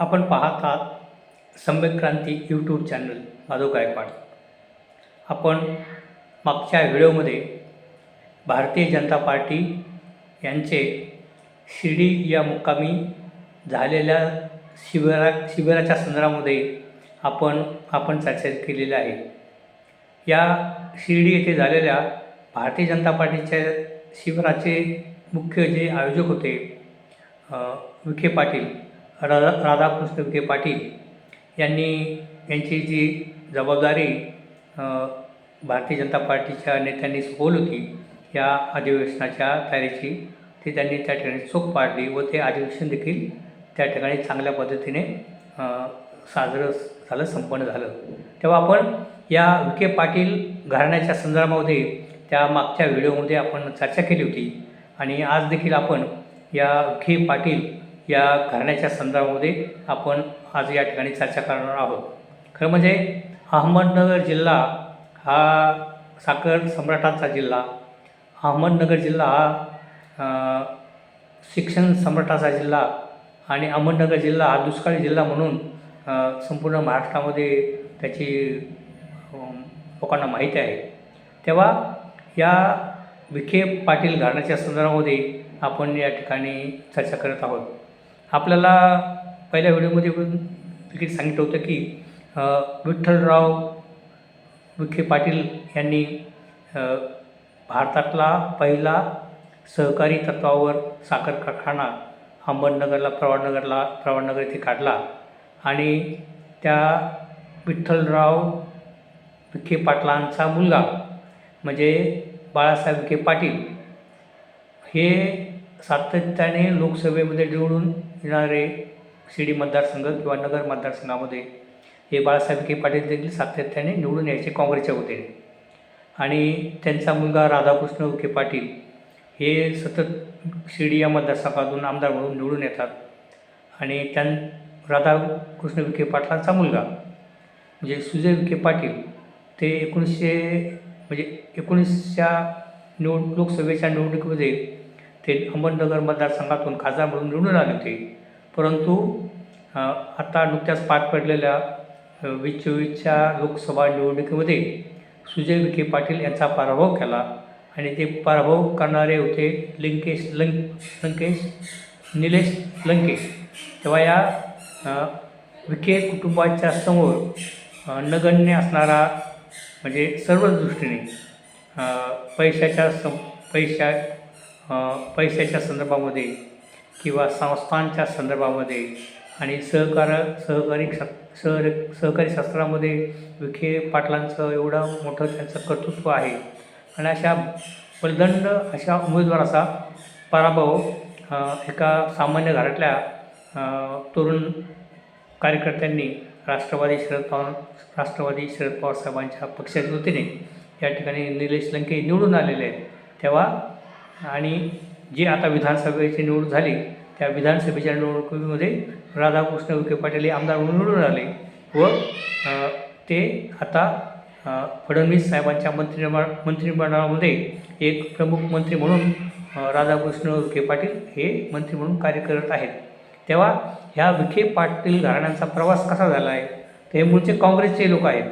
आपण पाहत आहात सम्यक क्रांती यूट्यूब चॅनल माधव गायकवाड. आपण मागच्या व्हिडिओमध्ये भारतीय जनता पार्टी यांचे शिर्डी या मुक्कामी झालेल्या शिबिरा शिबिराच्या संदर्भामध्ये आपण आपण चर्चा केलेली आहे. या शिर्डी येथे झालेल्या भारतीय जनता पार्टीच्या शिबिराचे मुख्य जे आयोजक होते विखे पाटील राधा राधाकृष्ण विखे पाटील यांनी यांची जी जबाबदारी भारतीय जनता पार्टीच्या नेत्यांनी सोपवली होती या अधिवेशनाच्या तयारीची ती त्यांनी त्या ठिकाणी चोख पाडली व ते अधिवेशन देखील त्या ठिकाणी चांगल्या पद्धतीने साजरं झालं संपन्न झालं. तेव्हा आपण या विखे पाटील घराण्याच्या संदर्भामध्ये त्या मागच्या व्हिडिओमध्ये आपण चर्चा केली होती आणि आज देखील आपण या विखे पाटील या घराण्याच्या संदर्भामध्ये आपण आज या ठिकाणी चर्चा करणार आहोत. खरं म्हणजे अहमदनगर जिल्हा हा साखर सम्राटांचा जिल्हा. अहमदनगर जिल्हा हा शिक्षण सम्राटाचा जिल्हा आणि अहमदनगर जिल्हा हा दुष्काळी जिल्हा म्हणून संपूर्ण महाराष्ट्रामध्ये त्याची लोकांना माहिती आहे. तेव्हा या विखे पाटील घराण्याच्या संदर्भामध्ये आपण या ठिकाणी चर्चा करत आहोत. आपल्याला पहिल्या व्हिडिओमध्ये पण सांगितलं होतं की विठ्ठलराव विखे पाटील यांनी भारतातला पहिला सहकारी तत्वावर साखर कारखाना अहमदनगरला प्रवाडनगरला प्रवाडनगर येथे काढला. आणि त्या विठ्ठलराव विखे पाटलांचा मुलगा म्हणजे बाळासाहेब विखे पाटील हे सातत्याने लोकसभेमध्ये निवडून येणारे शिर्डी मतदारसंघ किंवा नगर मतदारसंघामध्ये हे बाळासाहेब विखे पाटील देखील सातत्याने निवडून यायचे काँग्रेसच्या वतीने आणि त्यांचा मुलगा राधाकृष्ण विखे पाटील हे सतत शिर्डी या मतदारसंघातून आमदार म्हणून निवडून येतात. आणि त्यां राधाकृष्ण विखे पाटलांचा मुलगा म्हणजे सुजय विखे पाटील ते एकोणीसशे म्हणजे एकोणीसच्या निवड लोकसभेच्या निवडणुकीमध्ये ते अहमदनगर मतदारसंघातून खासदार म्हणून निवडून आले होते. परंतु आता नुकत्याच पार पडलेल्या वीस चोवीसच्या लोकसभा निवडणुकीमध्ये सुजय विखे पाटील यांचा पराभव केला आणि ते पराभव करणारे होते लिंकेश लंक लंकेश निलेश लंकेश तेव्हा या विखे कुटुंबाच्या समोर नगण्य असणारा म्हणजे सर्वच दृष्टीने पैशाच्या सं पैशा पैशाच्या संदर्भामध्ये किंवा संस्थांच्या संदर्भामध्ये आणि सहकार सहकारी शास- सह सहकारी शास्त्रामध्ये विखे पाटलांचं एवढं मोठं त्यांचं कर्तृत्व आहे. आणि अशा बलदंड अशा उमेदवाराचा पराभव एका सामान्य घरातल्या तरुण कार्यकर्त्यांनी राष्ट्रवादी शरद पवार राष्ट्रवादी शरद पवार साहेबांच्या पक्षाच्या वतीने या ठिकाणी निलेश लंके निवडून आलेले आहेत. तेव्हा आणि जे आता विधानसभेची निवडणूक झाली त्या विधानसभेच्या निवडणुकीमध्ये राधाकृष्ण विखे पाटील हे आमदार म्हणून निवडून आले व ते आता फडणवीस साहेबांच्या मंत्रिमंडळ मंत्रिमंडळामध्ये एक प्रमुख मंत्री म्हणून राधाकृष्ण विखे पाटील हे मंत्री म्हणून कार्य करत आहेत. तेव्हा ह्या विखे पाटील घराण्यांचा प्रवास कसा झाला आहे? तर हे मूळचे काँग्रेसचे लोक आहेत.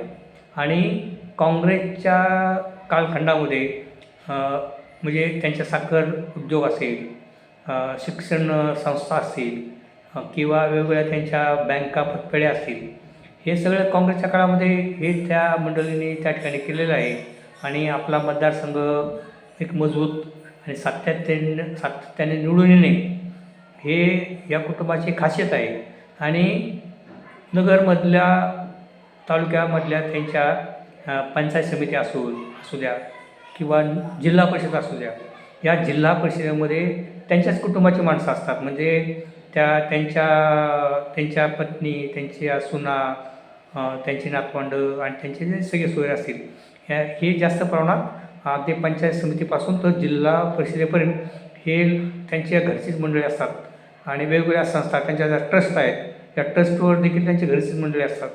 आणि काँग्रेसच्या कालखंडामध्ये म्हणजे त्यांच्या साखर उद्योग असेल शिक्षण संस्था असतील किंवा वेगवेगळ्या त्यांच्या बँका पतपेढ्या असतील हे सगळं काँग्रेसच्या काळामध्ये हे त्या मंडळींनी त्या ठिकाणी केलेलं आहे. आणि आपला मतदारसंघ एक मजबूत आणि सातत्याने सातत्याने निवडून येणे हे या कुटुंबाची खासियत आहे. आणि नगरमधल्या तालुक्यामधल्या त्यांच्या पंचायत समिती असू असू द्या किंवा जिल्हा परिषद असू द्या या जिल्हा परिषदेमध्ये त्यांच्याच कुटुंबाची माणसं असतात. म्हणजे त्या त्यांच्या त्यांच्या पत्नी त्यांच्या सुना त्यांची नातवंडं आणि त्यांचे जे सगळे सोयरे असतील ह्या हे जास्त प्रमाणात अगदी पंचायत समितीपासून तर जिल्हा परिषदेपर्यंत हे त्यांच्या घरचीच मंडळी असतात. आणि वेगवेगळ्या संस्था त्यांच्या ज्या ट्रस्ट आहेत या ट्रस्टवर देखील त्यांची घरचीच मंडळी असतात.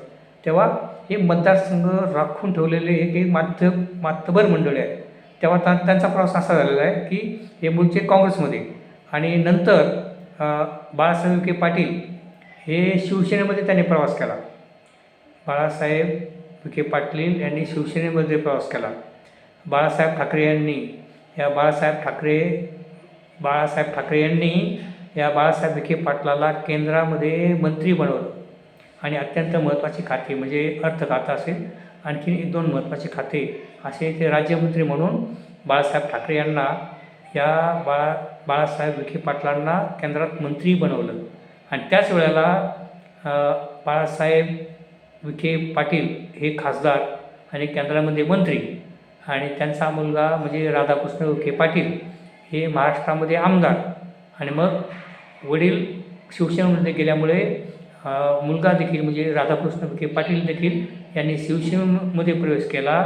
तेव्हा हे मतदारसंघ राखून ठेवलेले हे काही माध्य मातबर मंडळी आहेत. तेव्हा त्या त्यांचा प्रवास असा झालेला आहे की हे मूळचे काँग्रेसमध्ये. आणि नंतर बाळासाहेब विखे पाटील हे शिवसेनेमध्ये त्यांनी प्रवास केला. बाळासाहेब विखे पाटील यांनी शिवसेनेमध्ये प्रवास केला. बाळासाहेब ठाकरे यांनी या बाळासाहेब ठाकरे बाळासाहेब ठाकरे यांनी या बाळासाहेब विखे पाटलाला केंद्रामध्ये मंत्री बनवलं. आणि अत्यंत महत्त्वाची खाती म्हणजे अर्थ खाता असेल आणखी एक दोन महत्त्वाचे खाते असे ते राज्यमंत्री म्हणून बाळासाहेब ठाकरे यांना या बाळा बाळासाहेब विखे पाटलांना केंद्रात मंत्री बनवलं. आणि त्याच वेळेला बाळासाहेब विखे पाटील हे खासदार आणि केंद्रामध्ये मंत्री आणि त्यांचा मुलगा म्हणजे राधाकृष्ण विखे पाटील हे महाराष्ट्रामध्ये आमदार. आणि मग वडील शिवसेनेमध्ये गेल्यामुळे मुलगा देखील म्हणजे राधाकृष्ण विखे पाटील देखील यांनी शिवसेनेमध्ये प्रवेश केला.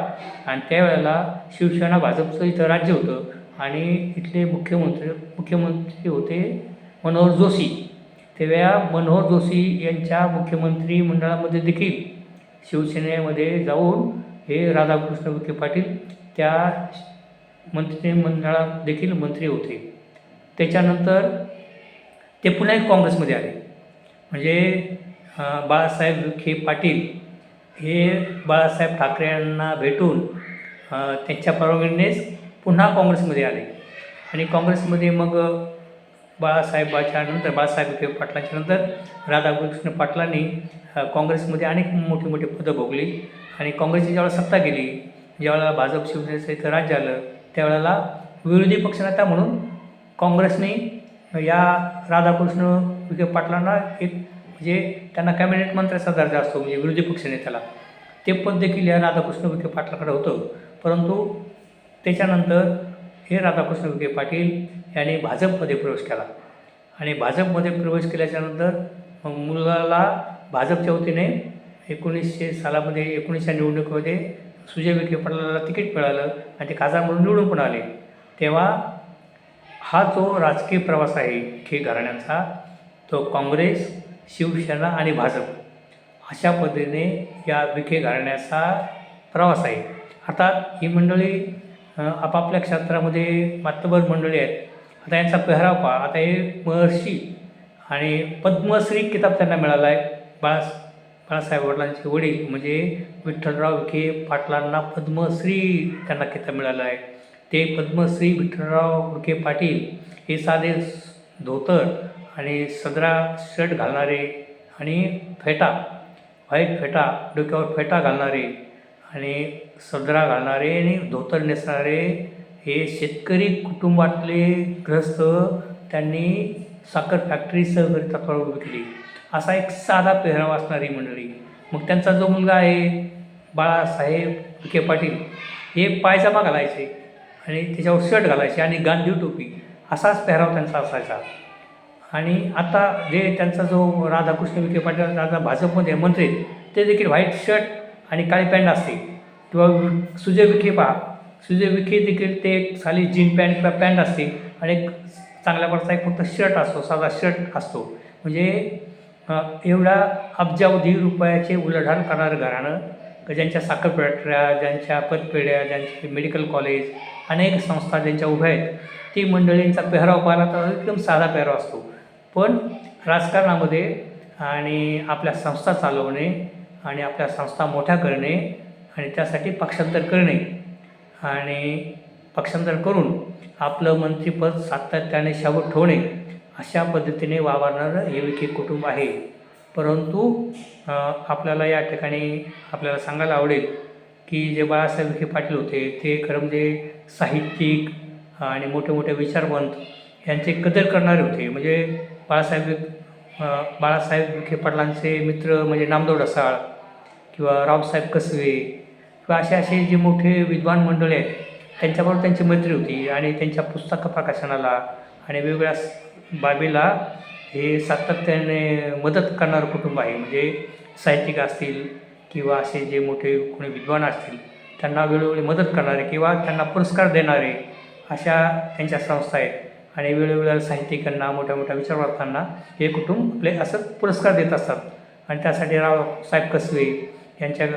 आणि त्यावेळेला शिवसेना भाजपचं इथं राज्य होतं. आणि इथले मुख्यमंत्री मुख्यमंत्री होते मनोहर जोशी. तेव्हा मनोहर जोशी यांच्या मुख्यमंत्री मंडळामध्ये देखील शिवसेनेमध्ये जाऊन हे राधाकृष्ण विखे पाटील त्या मंत्रिमंडळात देखील मंत्री होते. त्याच्यानंतर ते पुन्हा एक काँग्रेसमध्ये आले. म्हणजे बाळासाहेब विखे पाटील हे बाळासाहेब ठाकरे यांना भेटून त्यांच्या परवानगीनेच पुन्हा काँग्रेसमध्ये आले. आणि काँग्रेसमध्ये मग बाळासाहेबाच्या नंतर बाळासाहेब विखे पाटलांच्या नंतर राधाकृष्ण पाटलांनी काँग्रेसमध्ये अनेक मोठी मोठी पदं भोगली. आणि काँग्रेसची ज्यावेळेला सत्ता गेली ज्यावेळेला भाजप शिवसेनेचं इथं राज्य आलं त्यावेळेला विरोधी पक्षनेता म्हणून काँग्रेसने या राधाकृष्ण विखे पाटलांना एक म्हणजे त्यांना कॅबिनेट मंत्र्याचा दर्जा असतो म्हणजे विरोधी पक्षनेत्याला ते पद देखील या राधाकृष्ण विखे पाटलाकडे होतं. परंतु त्याच्यानंतर हे राधाकृष्ण विखे पाटील यांनी भाजपमध्ये प्रवेश केला. आणि भाजपमध्ये प्रवेश केल्याच्यानंतर मग मुलाला भाजपच्या वतीने एकोणीसशे सालामध्ये एकोणीसशे निवडणुकीमध्ये सुजय विखे पाटलाला तिकीट मिळालं आणि ते खासदार म्हणून निवडून पण आले. तेव्हा हा जो राजकीय प्रवास आहे खे घराण्याचा तो काँग्रेस शिवसेना आणि भाजप अशा पद्धतीने या विखे घराण्याचा प्रवास आहे. अर्थात ही मंडळी आपापल्या क्षेत्रामध्ये मातबर मंडळी आहेत. आता यांचा पेहराव पहा. आता हे महर्षी आणि पद्मश्री किताब त्यांना मिळाला आहे. बाळा बाळासाहेब वडिलांचे वडील म्हणजे विठ्ठलराव विखे पाटलांना पद्मश्री त्यांना किताब मिळाला आहे. ते पद्मश्री विठ्ठलराव विखे पाटील हे साधे धोतर आणि सदरा शर्ट घालणारे आणि फेटा व्हाईट फेटा डोक्यावर फेटा घालणारे आणि सदरा घालणारे आणि धोतर नेसणारे हे शेतकरी कुटुंबातले ग्रस्त त्यांनी साखर फॅक्टरी सहकारी तत्वावर उभी केली. असा एक साधा पेहराव असणारी मंडळी. मग त्यांचा जो मुलगा आहे बाळासाहेब विखे पाटील हे पायजामा घालायचे आणि त्याच्यावर शर्ट घालायचे आणि गांधी टोपी असाच पेहराव त्यांचा असायचा. आणि आता जे त्यांचा जो राधाकृष्ण विखे पाटील आता भाजपमध्ये मंत्री आहेत, ते देखील व्हाईट शर्ट आणि काळी पॅन्ट असते किंवा सुजय विखे पहा. सुजय विखे देखील ते एक साली जीन पॅन्ट किंवा पॅन्ट असते आणि एक चांगल्या प्रकारचा एक फक्त शर्ट असतो साधा शर्ट असतो. म्हणजे एवढा अब्जावधी रुपयाचे उलाढाल करणारं घराणं ज्यांच्या साखर फॅक्टऱ्या ज्यांच्या पतपेढ्या ज्यांचे मेडिकल कॉलेज अनेक संस्था ज्यांच्या उभ्या आहेत ती मंडळींचा पेहराव पाहिला तर एकदम साधा पेहराव असतो. पण राजकारणामध्ये आणि आपल्या संस्था चालवणे आणि आपल्या संस्था मोठ्या करणे आणि त्यासाठी पक्षांतर करणे आणि पक्षांतर करून आपलं मंत्रिपद सातत्याने शाबूत ठेवणे अशा पद्धतीने वावरणारं हे विखे कुटुंब आहे. परंतु आपल्याला या ठिकाणी आपल्याला सांगायला आवडेल की जे बाळासाहेब विखे पाटील होते ते खरं म्हणजे साहित्यिक आणि मोठे मोठे विचारवंत यांचे कदर करणारे होते. म्हणजे बाळासाहेब बाळासाहेब विखे पाटलांचे मित्र म्हणजे नामदेव ढसाळ किंवा रावसाहेब कसवे किंवा असे असे जे मोठे विद्वान मंडळी आहेत त्यांच्याबरोबर त्यांची मैत्री होती आणि त्यांच्या पुस्तक प्रकाशनाला आणि वेगवेगळ्या बाबीला हे सातत्याने मदत करणारं कुटुंब आहे. म्हणजे साहित्यिक असतील किंवा असे जे मोठे कोणी विद्वान असतील त्यांना वेळोवेळी मदत करणारे किंवा त्यांना पुरस्कार देणारे अशा त्यांच्या संस्था आहेत. आणि वेगवेगळ्या साहित्यिकांना मोठ्या मोठ्या विचारवंतांना हे कुटुंब आपले असं पुरस्कार देत असतात. आणि त्यासाठी रावसाहेब कसवे यांच्या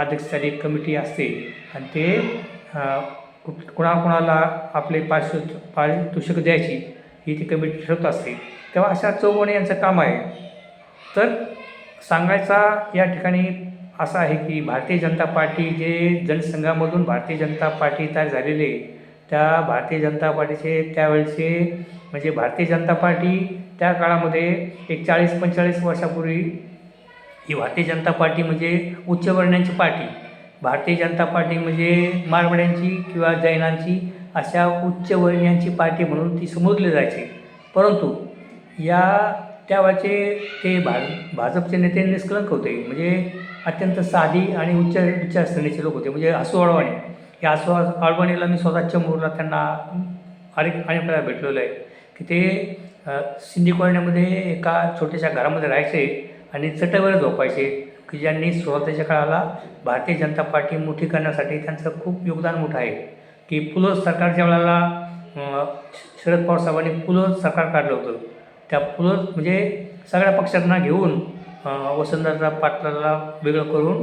अध्यक्षतेखाली एक कमिटी असते. आणि ते कुठ- कुणाकुणाला आपले पारिश पारितोषिक द्यायची ही ती कमिटी ठरवत असते. तेव्हा अशा चौगुणे यांचं काम आहे. तर सांगायचा या ठिकाणी असा आहे की भारतीय जनता पार्टी जे जनसंघामधून भारतीय जनता पार्टी तयार झालेले आहे त्या भारतीय जनता पार्टीचे त्यावेळेचे म्हणजे भारतीय जनता पार्टी त्या काळामध्ये एक चाळीस पंचेचाळीस वर्षापूर्वी ही भारतीय जनता पार्टी म्हणजे उच्चवर्णीयांची पार्टी. भारतीय जनता पार्टी म्हणजे मारवाड्यांची किंवा जैनांची अशा उच्चवर्णीयांची पार्टी म्हणून ती समजली जायची. परंतु या त्यावेळचे ते भा भाजपचे नेते निष्कलंक होते. म्हणजे अत्यंत साधी आणि उच्च उच्च लोक होते. म्हणजे आसू अडवाणी. या आसू अडवाणीला मी स्वतः चेंबूरला त्यांना अनेक अनेक वेळा भेटलेलो आहे. की ते सिंधी कॉलनीमध्ये एका छोट्याशा घरामध्ये राहायचे आणि चटईवर झोपायचे की ज्यांनी सुरुवातीच्या काळाला भारतीय जनता पार्टी मोठी करण्यासाठी त्यांचं खूप योगदान मोठं आहे. की पुलं सरकारच्या वेळेला शरद पवार साहेबांनी पुलं सरकार काढलं होतं. त्या पुलं म्हणजे सगळ्या पक्षांना घेऊन वसंतदादा पाटलाला वेगळं करून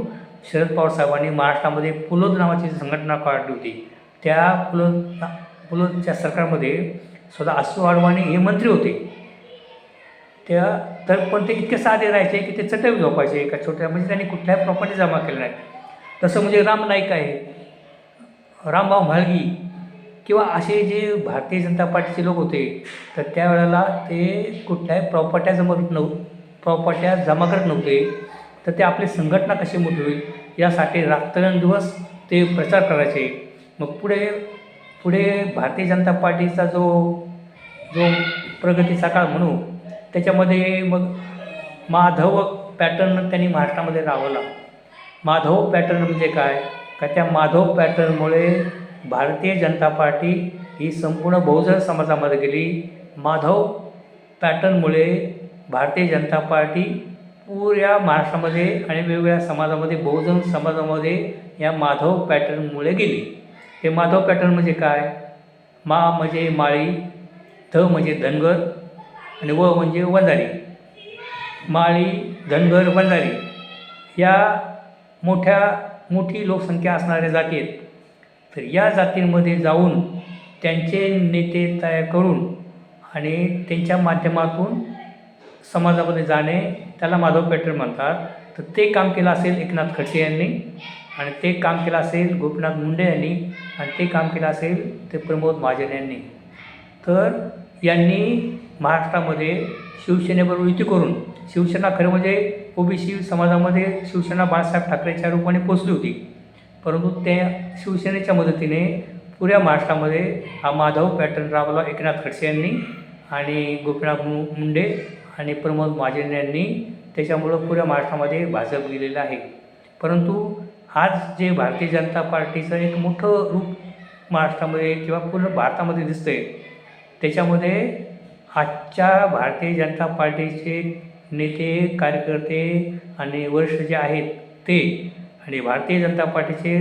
शरद पवार साहेबांनी महाराष्ट्रामध्ये पुलोद नावाची संघटना काढली होती. त्या पुलोद पुलोदच्या सरकारमध्ये स्वतः आसू अडवाणी हे मंत्री होते. त्या तर पण ते इतके साधे राहायचे की ते चटई झोपायचे एका छोट्या म्हणजे त्यांनी कुठल्याही प्रॉपर्टी जमा केल्या नाहीत तसं म्हणजे राम नाईक आहे रामभाऊ म्हाळगी किंवा असे जे भारतीय जनता पार्टीचे लोक होते तर त्यावेळेला ते कुठल्याही प्रॉपर्ट्या जमा करत नव्ह प्रॉपर्ट्या जमा करत नव्हते. तर ते आपली संघटना कशी मोठी होईल यासाठी रात्रंदिवस ते प्रचार करायचे. मग पुढे पुढे भारतीय जनता पार्टीचा जो जो प्रगतीचा काळ म्हणू त्याच्यामध्ये मग माधव पॅटर्न त्यांनी महाराष्ट्रामध्ये राबवला. माधव पॅटर्न म्हणजे काय? का त्या माधव पॅटर्नमुळे भारतीय जनता पार्टी ही संपूर्ण बहुजन समाजामध्ये गेली. माधव पॅटर्नमुळे भारतीय जनता पार्टी पुऱ्या महाराष्ट्रामध्ये आणि वेगवेगळ्या समाजामध्ये बहुजन समाजामध्ये या माधव पॅटर्नमुळे गेली. हे माधव पॅटर्न म्हणजे काय? मा म्हणजे माळी ध म्हणजे धनगर आणि व म्हणजे वंजारी. माळी धनगर वंजारी या मोठ्या मोठी लोकसंख्या असणाऱ्या जाती आहेत तर या जातींमध्ये जाऊन त्यांचे नेते तयार करून आणि त्यांच्या माध्यमातून समाजामध्ये जाणे त्याला माधव पॅटर्न म्हणतात. तर ते काम केलं असेल एकनाथ खडसे यांनी आणि ते काम केलं असेल गोपीनाथ मुंडे यांनी आणि ते काम केलं असेल ते प्रमोद महाजन यांनी. तर यांनी महाराष्ट्रामध्ये शिवसेनेबरोबर युती करून शिवसेना खरं म्हणजे ओबीसी समाजामध्ये शिवसेना बाळासाहेब ठाकरेच्या रूपाने पोचली होती. परंतु त्या शिवसेनेच्या मदतीने पुऱ्या महाराष्ट्रामध्ये हा माधव पॅटर्न राबवला एकनाथ खडसे यांनी आणि गोपीनाथ मु मुंडे आणि प्रमोद महाजन यांनी त्याच्यामुळं पुऱ्या महाराष्ट्रामध्ये भाजप गेलेलं आहे. परंतु आज जे भारतीय जनता पार्टीचं एक मोठं रूप महाराष्ट्रामध्ये किंवा पूर्ण भारतामध्ये दिसतं आहे त्याच्यामध्ये आजच्या भारतीय जनता पार्टीचे नेते कार्यकर्ते आणि वरिष्ठ जे आहेत ते आणि भारतीय जनता पार्टीचे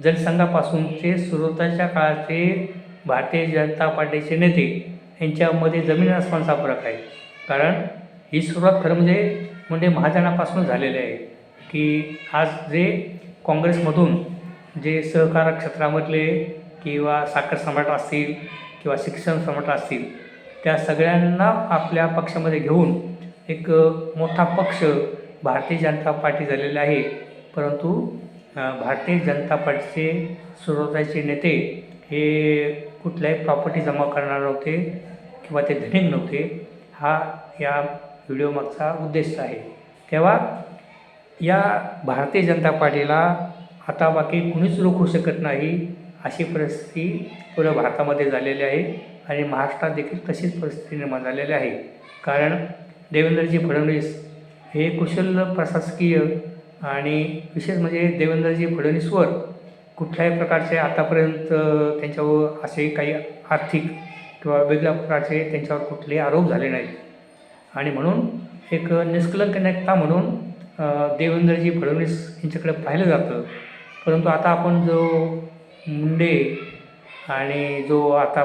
जनसंघापासूनचे सुरुवातीच्या काळाचे भारतीय जनता पार्टीचे नेते यांच्यामध्ये जमीन आसमानचा फरक आहे. कारण ही सुरुवात खरं म्हणजे म्हणजे महाजनापासून झालेली आहे की आज जे काँग्रेसमधून जे सहकार क्षेत्रामधले किंवा साखर सम्राट असतील किंवा शिक्षण सम्राट असतील त्या सगळ्यांना आपल्या पक्षामध्ये घेऊन एक मोठा पक्ष भारतीय जनता पार्टी झालेला आहे. परंतु भारतीय जनता पार्टीचे सुरुवातीचे नेते हे कुठल्याही प्रॉपर्टी जमा करणार नव्हते किंवा ते धनिक नव्हते. हा या व्हिडिओमागचा उद्देश आहे. तेव्हा या भारतीय जनता पार्टीला आता बाकी कुणीच रोखू शकत नाही अशी परिस्थिती पूर्ण भारतामध्ये झालेली आहे आणि महाराष्ट्रात देखील तशीच परिस्थिती निर्माण झालेली आहे. कारण देवेंद्रजी फडणवीस हे कुशल प्रशासकीय आणि विशेष म्हणजे देवेंद्रजी फडणवीसवर कुठल्याही प्रकारचे आतापर्यंत त्यांच्यावर असे काही आर्थिक किंवा वेगळ्या प्रकारचे त्यांच्यावर कुठले आरोप झाले नाहीत. आणि म्हणून एक निष्कलंक नेता म्हणून देवेंद्रजी फडणवीस यांच्याकडे पाहिलं जातं. परंतु आता आपण जो मुंडे आणि जो आता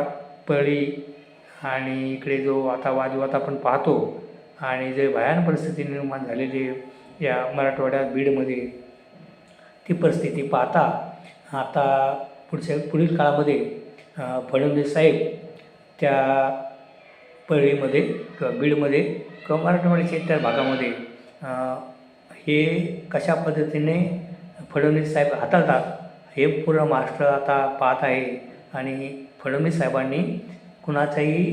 पळी आणि इकडे जो आता वादविवाद आपण पाहतो आणि जे भयान परिस्थिती निर्माण झालेली या मराठवाड्यात बीडमध्ये ती परिस्थिती पाहता आता पुढच्या पुढील काळामध्ये फडणवीस साहेब त्या परळीमध्ये किंवा बीडमध्ये किंवा मराठवाड्याच्या इतर भागामध्ये हे कशा पद्धतीने फडणवीस साहेब हाताळतात हे पूर्ण महाराष्ट्र आता पाहत आहे. आणि फडणवीस साहेबांनी कुणाचाही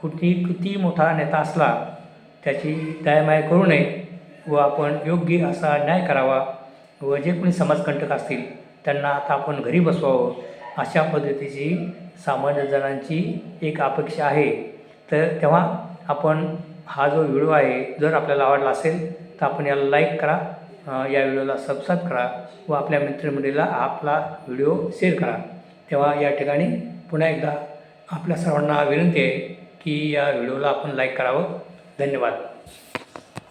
कुठेही किती मोठा नेता असला त्याची दयामाय करू नये व आपण योग्य असा न्याय करावा व जे कोणी समाजकंटक असतील त्यांना आता आपण घरी बसवावं. अशा पद्धतीची सामान्य जणांची एक अपेक्षा आहे. तर तेव्हा आपण हा जो व्हिडिओ आहे जर आपल्याला आवडला असेल तर आपण याला लाईक करा या व्हिडिओला सबस्क्राईब करा व आपल्या मित्रमंडळीला आपला व्हिडिओ शेअर करा. तेव्हा या ठिकाणी पुन्हा एकदा आपल्या सर्वांना विनंती आहे की या व्हिडिओला आपण लाईक करावं. धन्यवाद.